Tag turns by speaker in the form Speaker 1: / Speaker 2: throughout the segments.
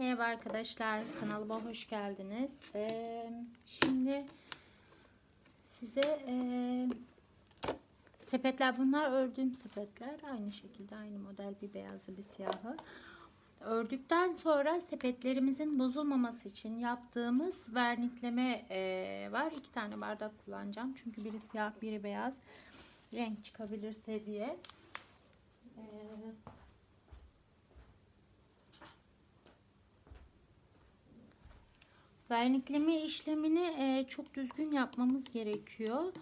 Speaker 1: Merhaba arkadaşlar, kanalıma hoş geldiniz. Ee, şimdi size e, sepetler, bunlar ördüğüm sepetler. Aynı şekilde, aynı model bir beyazı bir siyahı. Ördükten sonra sepetlerimizin bozulmaması için yaptığımız vernikleme e, var. İki tane bardak kullanacağım. Çünkü biri siyah, biri beyaz. Renk çıkabilirse diye. Ee, Vernikleme işlemini e, çok düzgün yapmamız gerekiyor.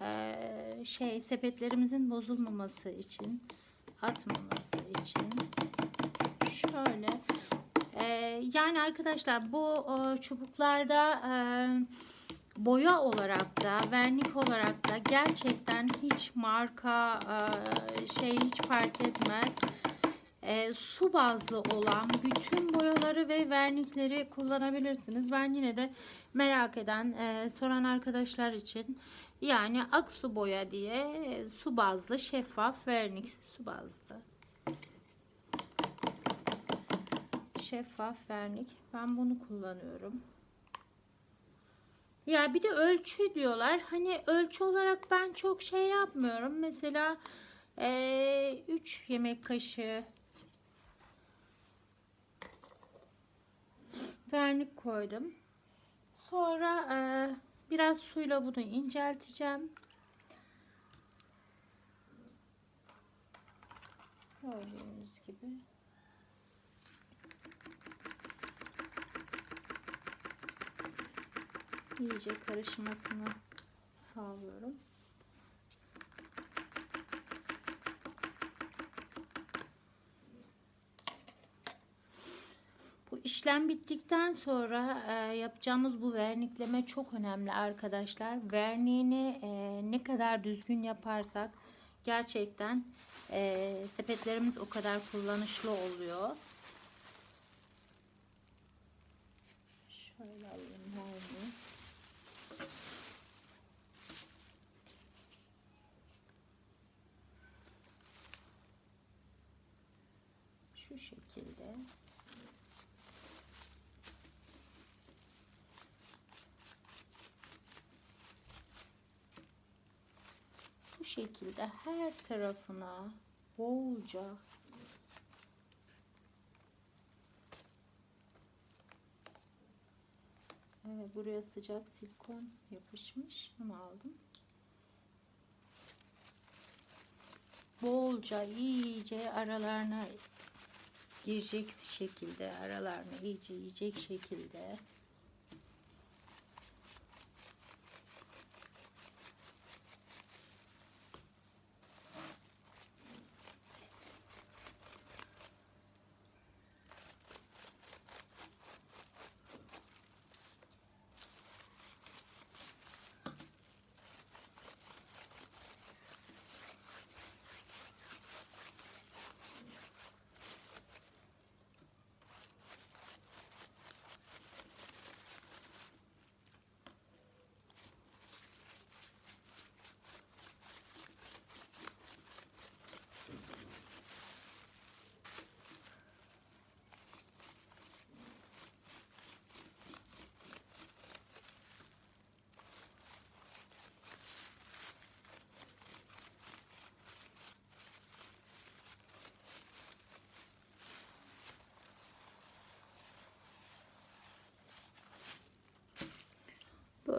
Speaker 1: E, şey sepetlerimizin bozulmaması için, atmaması için. Şöyle. E, yani arkadaşlar bu e, çubuklarda e, boya olarak da vernik olarak da gerçekten hiç marka e, şey hiç fark etmez e, su bazlı olan bütün boyaları ve vernikleri kullanabilirsiniz. Ben yine de merak eden, e, soran arkadaşlar için yani aksu boya diye e, su bazlı şeffaf vernik su bazlı. Şeffaf vernik. Ben bunu kullanıyorum. Ya bir de ölçü diyorlar. Hani ölçü olarak ben çok şey yapmıyorum. Mesela 3 e, yemek kaşığı vernik koydum. Sonra e, biraz suyla bunu incelteceğim. Gördüğünüz gibi. iyice karışmasını sağlıyorum. Bu işlem bittikten sonra e, yapacağımız bu vernikleme çok önemli arkadaşlar. Verniğini e, ne kadar düzgün yaparsak gerçekten e, sepetlerimiz o kadar kullanışlı oluyor. Şöyle alayım verniği. Şu şekilde. bu şekilde her tarafına bolca Evet, buraya sıcak silikon yapışmış. Onu aldım. Bolca iyice aralarına girecek şekilde aralarına iyice yiyecek şekilde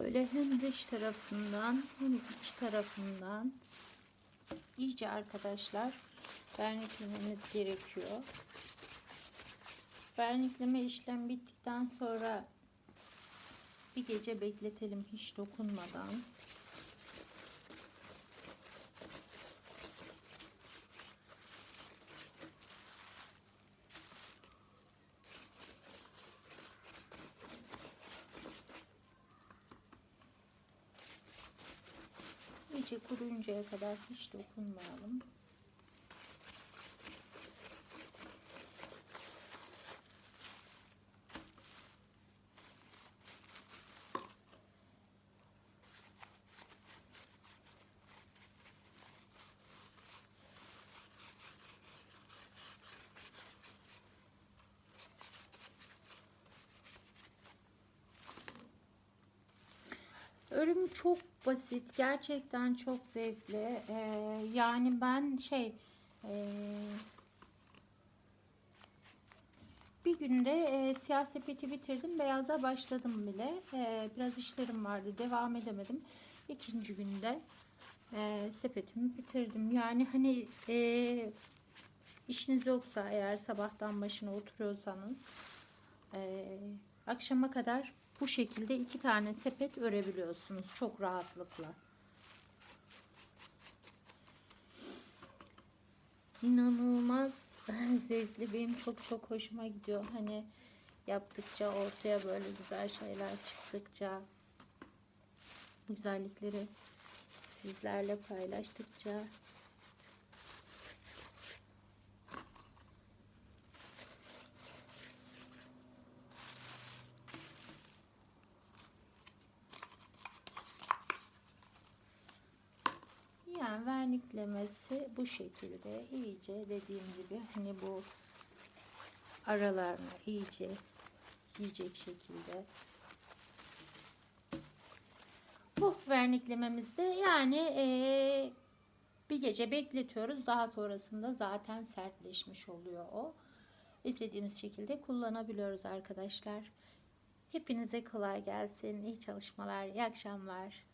Speaker 1: Böyle hem dış tarafından hem iç tarafından iyice arkadaşlar verniklememiz gerekiyor. Vernikleme işlem bittikten sonra bir gece bekletelim hiç dokunmadan. İyice kuruyuncaya kadar hiç dokunmayalım. Örümü çok basit. Gerçekten çok zevkli. Ee, yani ben şey ee, bir günde e, siyah sepeti bitirdim. Beyaza başladım bile. Ee, biraz işlerim vardı. Devam edemedim. İkinci günde e, sepetimi bitirdim. Yani hani e, işiniz yoksa eğer sabahtan başına oturuyorsanız e, akşama kadar bu şekilde iki tane sepet örebiliyorsunuz çok rahatlıkla. İnanılmaz zevkli benim çok çok hoşuma gidiyor. Hani yaptıkça ortaya böyle güzel şeyler çıktıkça güzellikleri sizlerle paylaştıkça Yani verniklemesi bu şekilde iyice dediğim gibi hani bu aralarına iyice yiyecek şekilde. Bu verniklememizde yani eee, bir gece bekletiyoruz. Daha sonrasında zaten sertleşmiş oluyor o. İstediğimiz şekilde kullanabiliyoruz arkadaşlar. Hepinize kolay gelsin. İyi çalışmalar iyi akşamlar